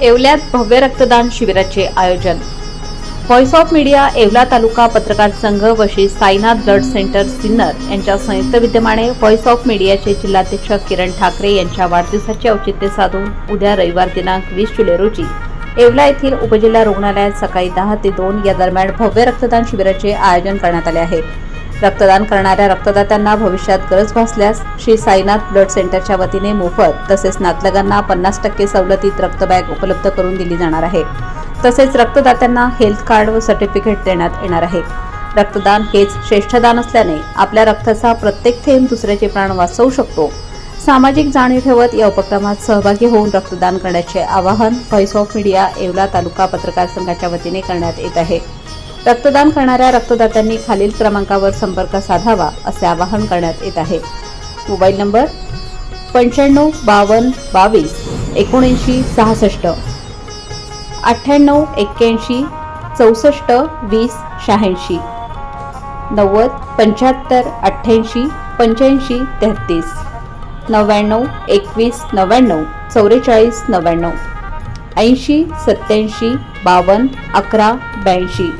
येवल्यात भव्य रक्तदान शिबिराचे आयोजन. Voice of media Yeola taluka पत्रकार संघ व श्री साईनाथ ब्लड सेंटर सिन्नर यांच्या संयुक्त विद्यमाने व्हॉइस ऑफ मीडियाचे जिल्हाध्यक्ष किरण ठाकरे यांच्या वाढदिवसाचे औचित्य साधून उद्या रविवार दिनांक वीस जुलै रोजी येवला येथील उपजिल्हा रुग्णालयात सकाळी दहा ते दोन या दरम्यान भव्य रक्तदान शिबिराचे आयोजन करण्यात आले आहे. रक्तदान करणाऱ्या रक्तदात्यांना भविष्यात गरज भासल्यास श्री साईनाथ ब्लड सेंटरच्या वतीने मोफत तसेच नातलगांना पन्नास टक्के सवलतीत रक्तबॅग उपलब्ध करून दिली जाणार आहे. तसेच रक्तदात्यांना हेल्थ कार्ड व सर्टिफिकेट देण्यात येणार आहे. रक्तदान हेच श्रेष्ठ दान असल्याने आपल्या रक्ताचा प्रत्येक थेंब दुसऱ्याचे प्राण वाचवू शकतो. सामाजिक जाणीव ठेवत या उपक्रमात सहभागी होऊन रक्तदान करण्याचे आवाहन voice of media Yeola taluka पत्रकार संघाच्या वतीने करण्यात येत आहे. रक्तदान करणाऱ्या रक्तदात्यांनी खालील क्रमांकावर संपर्क साधावा असे आवाहन करण्यात येत आहे. मोबाईल नंबर पंच्याण्णव बावन्न बावीस एकोणऐंशी सहासष्ट अठ्ठ्याण्णव एक्क्याऐंशी चौसष्ट वीस शहाऐंशी नव्वद पंच्याहत्तर अठ्ठ्याऐंशी पंच्याऐंशी तेहतीस नव्याण्णव एकवीस नव्याण्णव चौवेचाळीस नव्याण्णव ऐंशी सत्याऐंशी बावन्न अकरा ब्याऐंशी.